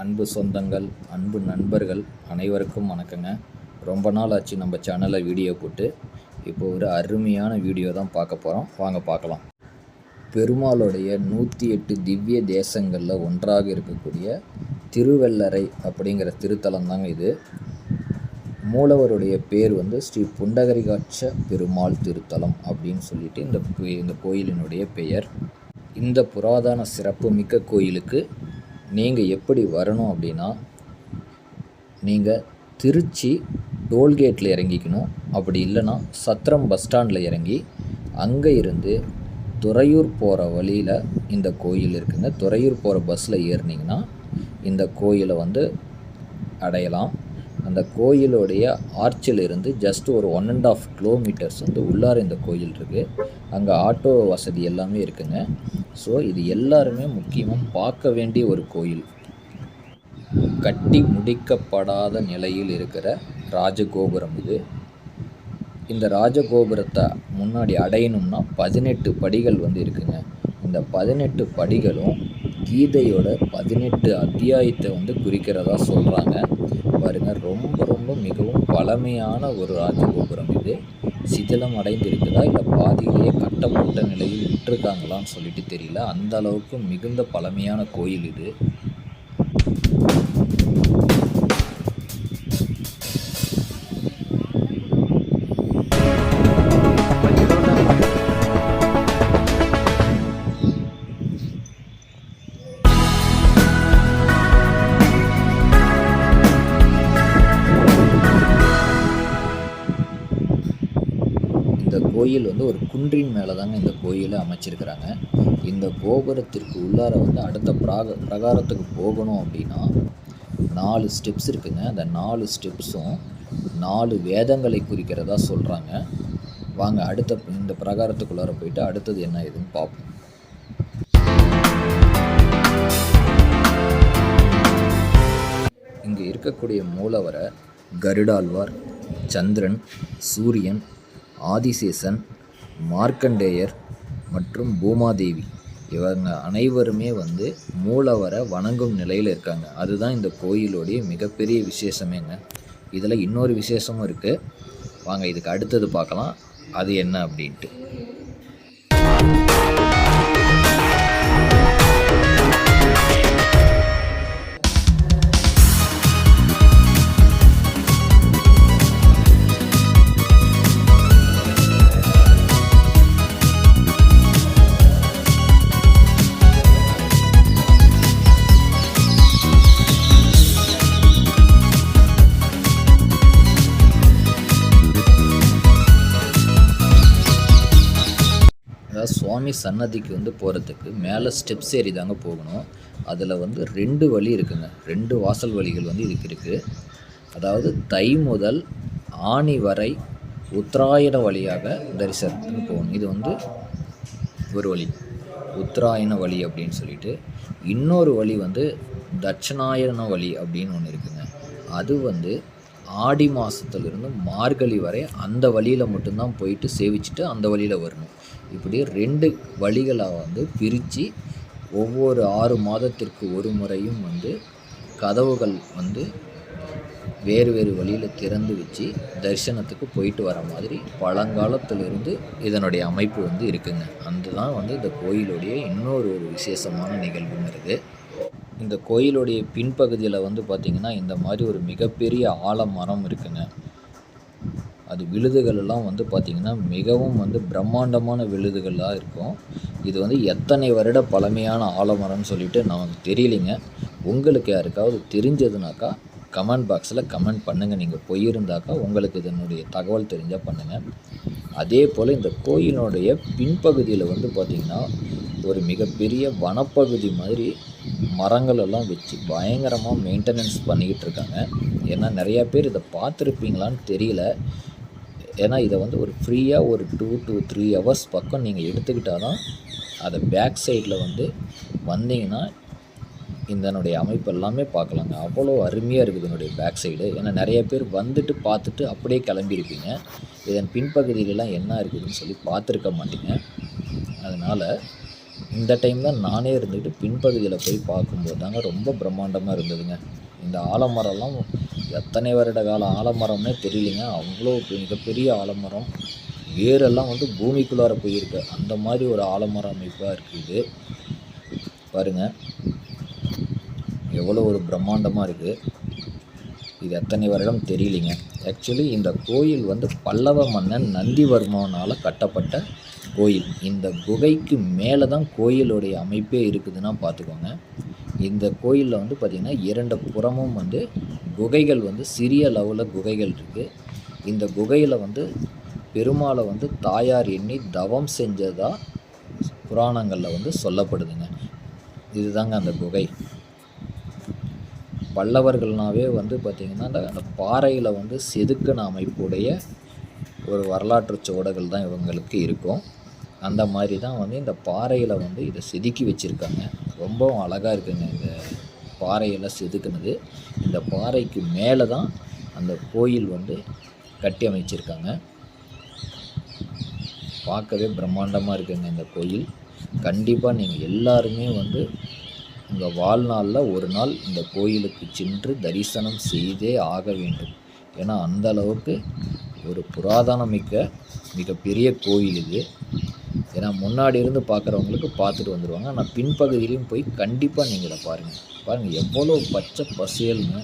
அன்பு சொந்தங்கள் அன்பு நண்பர்கள் அனைவருக்கும் வணக்கங்க. ரொம்ப நாள் ஆச்சு நம்ம சேனலில் வீடியோ போட்டு. இப்போ ஒரு அருமையான வீடியோ தான் பார்க்க போகிறோம் வாங்க பார்க்கலாம். பெருமாளுடைய நூற்றி எட்டு திவ்ய தேசங்களில் ஒன்றாக இருக்கக்கூடிய திருவெள்ளரை அப்படிங்கிற திருத்தலம் தாங்க இது. மூலவருடைய பேர் வந்து ஸ்ரீ புண்டகரிகாட்ச பெருமாள் திருத்தலம் அப்படின்னு சொல்லிட்டு இந்த இந்த கோயிலினுடைய பெயர். இந்த புராதன சிறப்பு மிக்க கோயிலுக்கு நீங்கள் எப்படி வரணும் அப்படின்னா நீங்கள் திருச்சி டோல்கேட்டில் இறங்கிக்கணும். அப்படி இல்லைன்னா சத்திரம் பஸ் ஸ்டாண்டில் இறங்கி அங்கே இருந்து துறையூர் போகிற வழியில் இந்த கோயில் இருக்குங்க. துறையூர் போகிற பஸ்ஸில் ஏறுனீங்கன்னா இந்த கோயிலை வந்து அடையலாம். அந்த கோயிலுடைய ஆர்ச்சிலிருந்து ஜஸ்ட் ஒரு ஒன் அண்ட் ஆஃப் கிலோமீட்டர்ஸ் வந்து உள்ளார இந்த கோயில் இருக்குது அங்கே ஆட்டோ வசதி எல்லாமே இருக்குங்க. ஸோ இது எல்லாருமே முக்கியமாக பார்க்க வேண்டிய ஒரு கோயில். கட்டி முடிக்கப்படாத நிலையில் இருக்கிற ராஜகோபுரம் இது. இந்த ராஜகோபுரத்தை முன்னாடி அடையணும்னா பதினெட்டு படிகள் வந்து இருக்குங்க. இந்த பதினெட்டு படிகளும் கீதையோட பதினெட்டு அத்தியாயத்தை வந்து குறிக்கிறதா சொல்கிறாங்க பாருங்க. ரொம்ப ரொம்ப மிகவும் பழமையான ஒரு ராஜகோபுரம் இது. சிதிலம் அடைந்திருக்குதா இல்லை பாதியிலேயே கட்டப்பட்ட நிலையில் விட்டுருக்காங்களான்னு சொல்லிட்டு தெரியல. அந்த அளவுக்கு மிகுந்த பழமையான கோயில் இது. கோயில் வந்து ஒரு குன்றின் மேலே தாங்க இந்த கோயிலை அமைச்சிருக்கிறாங்க. இந்த கோபுரத்திற்கு உள்ளார வந்து அடுத்த பிராக பிரகாரத்துக்கு போகணும் அப்படின்னா நாலு ஸ்டெப்ஸ் இருக்குங்க. அந்த நாலு ஸ்டெப்ஸும் நாலு வேதங்களை குறிக்கிறதா சொல்கிறாங்க வாங்க அடுத்த இந்த பிரகாரத்துக்குள்ளார போயிட்டு அடுத்தது என்ன ஏதுன்னு பார்ப்போம். இங்கே இருக்கக்கூடிய மூலவரை கருடாழ்வார் சந்திரன் சூரியன் ஆதிசேஷன் மார்க்கண்டேயர் மற்றும் பூமாதேவி. இவங்க அனைவருமே வந்து மூலவரை வணங்கும் நிலையில் இருக்காங்க. அதுதான் இந்த கோயிலுடைய மிகப்பெரிய விசேஷமேங்க. இதில் இன்னொரு விசேஷமும் இருக்குது வாங்க இதுக்கு அடுத்தது பார்க்கலாம். அது என்ன அப்படின்ட்டு. சுவாமி சன்னதிக்கு வந்து போகிறதுக்கு மேலே ஸ்டெப்ஸ் ஏறி தாங்க போகணும். அதில் வந்து ரெண்டு வழி இருக்குங்க. ரெண்டு வாசல் வழிகள் வந்து இதுக்கு இருக்குது அதாவது தை முதல் ஆணி வரை உத்தராயண வழியாக தரிசனத்துக்கு போகணும். இது வந்து ஒரு வழி. உத்தராயண வழி அப்படின்னு சொல்லிட்டு இன்னொரு வழி வந்து தட்சிணாயன வழி அப்படின்னு ஒன்று இருக்குங்க. அது வந்து ஆடி மாதத்துலேருந்து மார்கழி வரை அந்த வழியில் மட்டும்தான் போயிட்டு சேவிச்சுட்டு அந்த வழியில் வரணும். இப்படி ரெண்டு வழிகளை வந்து பிரித்து ஒவ்வொரு ஆறு மாதத்திற்கு ஒரு முறையும் வந்து கதவுகள் வந்து வேறு வேறு வழியில் திறந்து வச்சு தரிசனத்துக்கு போயிட்டு வர மாதிரி பழங்காலத்திலிருந்து இதனுடைய அமைப்பு வந்து இருக்குங்க. அந்த தான் வந்து இந்த கோயிலுடைய இன்னொரு ஒரு விசேஷமான நிகழ்வுங்கிறது இந்த கோயிலுடைய பின்பகுதியில் வந்து பார்த்திங்கன்னா இந்த மாதிரி ஒரு மிகப்பெரிய ஆலமரம் இருக்குங்க. அது விழுதுகளெல்லாம் வந்து பார்த்திங்கன்னா மிகவும் வந்து பிரம்மாண்டமான விழுதுகளாக இருக்கும். இது வந்து எத்தனை வருட பழமையான ஆலமரம்னு சொல்லிட்டு நமக்கு தெரியலைங்க. உங்களுக்கு யாருக்காவது தெரிஞ்சதுனாக்கா கமெண்ட் பாக்ஸில் கமெண்ட் பண்ணுங்கள் நீங்கள் போயிருந்தாக்கா உங்களுக்கு இதனுடைய தகவல் தெரிஞ்சால் பண்ணுங்கள் அதே போல் இந்த கோயிலுடைய பின்பகுதியில் வந்து பார்த்திங்கன்னா ஒரு மிகப்பெரிய வனப்பகுதி மாதிரி மரங்கள் எல்லாம் வச்சு பயங்கரமாக மெயின்டெனன்ஸ் பண்ணிக்கிட்டு இருக்காங்க. ஏன்னா நிறையா பேர் இதை பார்த்துருப்பீங்களான்னு தெரியல. ஏன்னா இதை வந்து ஒரு ஃப்ரீயாக ஒரு டூ டு த்ரீ ஹவர்ஸ் பக்கம் நீங்கள் எடுத்துக்கிட்டால் தான் அதை பேக் சைடில் வந்து வந்தீங்கன்னா இதனுடைய அமைப்பு எல்லாமே பார்க்கலாங்க. அவ்வளோ அருமையாக இருக்குது இதனுடைய பேக் சைடு ஏன்னா நிறைய பேர் வந்துட்டு பார்த்துட்டு அப்படியே கிளம்பியிருப்பீங்க. இதன் பின்பகுதியிலலாம் என்ன இருக்குதுன்னு சொல்லி பார்த்துருக்க மாட்டீங்க. அதனால் இந்த டைம் தான் நானே இருந்துக்கிட்டு பின்பகுதியில் போய் பார்க்கும்போது தாங்க ரொம்ப பிரம்மாண்டமாக இருந்ததுங்க. இந்த ஆலமரம்லாம் எத்தனை வருட கால ஆலமரம்னே தெரியலைங்க. அவ்வளோ மிகப்பெரிய ஆலமரம். வேரெல்லாம் வந்து பூமிக்குள்ளார போயிருக்கு. அந்த மாதிரி ஒரு ஆலமரம் அமைப்பாக இருக்குது. பாருங்கள் எவ்வளோ ஒரு பிரம்மாண்டமாக இருக்குது இது எத்தனை வருடம் தெரியலிங்க. ஆக்சுவலி இந்த கோயில் வந்து பல்லவ மன்னன் நந்திவர்மனால் கட்டப்பட்ட கோயில். இந்த குகைக்கு மேலே தான் கோயிலுடைய அமைப்பே இருக்குதுன்னா பார்த்துக்கோங்க இந்த கோயிலில் வந்து பார்த்திங்கன்னா இரண்டு புறமும் வந்து குகைகள் வந்து சிறிய லெவலில் குகைகள் இருக்குது இந்த குகையில் வந்து பெருமாளை வந்து தாயார் எண்ணி தவம் செஞ்சதாக புராணங்களில் வந்து சொல்லப்படுதுங்க. இதுதாங்க அந்த குகை. பல்லவர்கள்னாவே வந்து பார்த்திங்கன்னா அந்த அந்த பாறையில் வந்து செதுக்கின அமைப்புடைய ஒரு வரலாற்று சுவடுகள் தான் இவங்களுக்கு இருக்கும். அந்த மாதிரி தான் வந்து இந்த பாறையில் வந்து இதை செதுக்கி வச்சுருக்காங்க. ரொம்பவும் அழகாக இருக்குங்க இந்த பாறையெல்லாம் செதுக்குனது. இந்த பாறைக்கு மேலே தான் அந்த கோயில் வந்து கட்டி அமைச்சிருக்காங்க. பார்க்கவே பிரம்மாண்டமாக இருக்குங்க இந்த கோயில். கண்டிப்பாக நீங்கள் எல்லாருமே வந்து உங்கள் வாழ்நாளில் ஒரு நாள் இந்த கோயிலுக்கு சென்று தரிசனம் செய்தே ஆக வேண்டும். ஏன்னா அந்த அளவுக்கு ஒரு புராதனமிக்க மிகப்பெரிய கோயில் இது. ஏன்னா முன்னாடி இருந்து பார்க்குறவங்களுக்கு பார்த்துட்டு வந்துடுவாங்க ஆனால் பின்பகுதியிலையும் போய் கண்டிப்பாக நீங்கள் இதை பாருங்கள் பாருங்கள் எவ்வளோ பச்சை பசியல்னு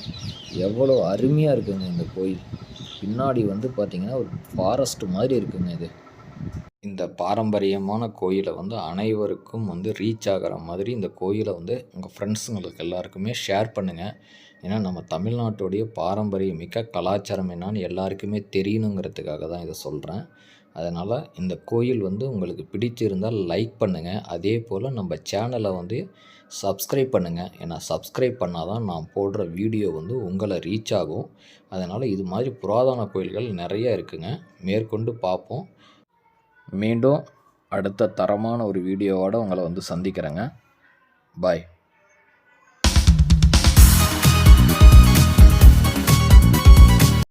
எவ்வளோ அருமையாக இருக்குங்க இந்த கோயில். பின்னாடி வந்து பார்த்திங்கன்னா ஒரு ஃபாரஸ்ட் மாதிரி இருக்குங்க இது. இந்த பாரம்பரியமான கோயிலை வந்து அனைவருக்கும் வந்து ரீச் ஆகிற மாதிரி இந்த கோயிலை வந்து உங்கள் ஃப்ரெண்ட்ஸுங்களுக்கு எல்லாருக்குமே ஷேர் பண்ணுங்கள் ஏன்னா நம்ம தமிழ்நாட்டுடைய பாரம்பரியமிக்க கலாச்சாரம் என்னான்னு எல்லாருக்குமே தெரியணுங்கிறதுக்காக தான் இதை சொல்கிறேன் அதனால் இந்த கோயில் வந்து உங்களுக்கு பிடிச்சிருந்தால் லைக் பண்ணுங்கள் அதே போல் நம்ம சேனலை வந்து சப்ஸ்கிரைப் பண்ணுங்கள் ஏன்னா சப்ஸ்கிரைப் பண்ணால் தான் நான் போடுற வீடியோ வந்து உங்களை ரீச் ஆகும். அதனால் இது மாதிரி புராதன கோயில்கள் நிறைய இருக்குங்க. மேற்கொண்டு பார்ப்போம். மீண்டும் அடுத்த தரமான ஒரு வீடியோவோடு உங்களை வந்து சந்திக்கிறேங்க. பாய்.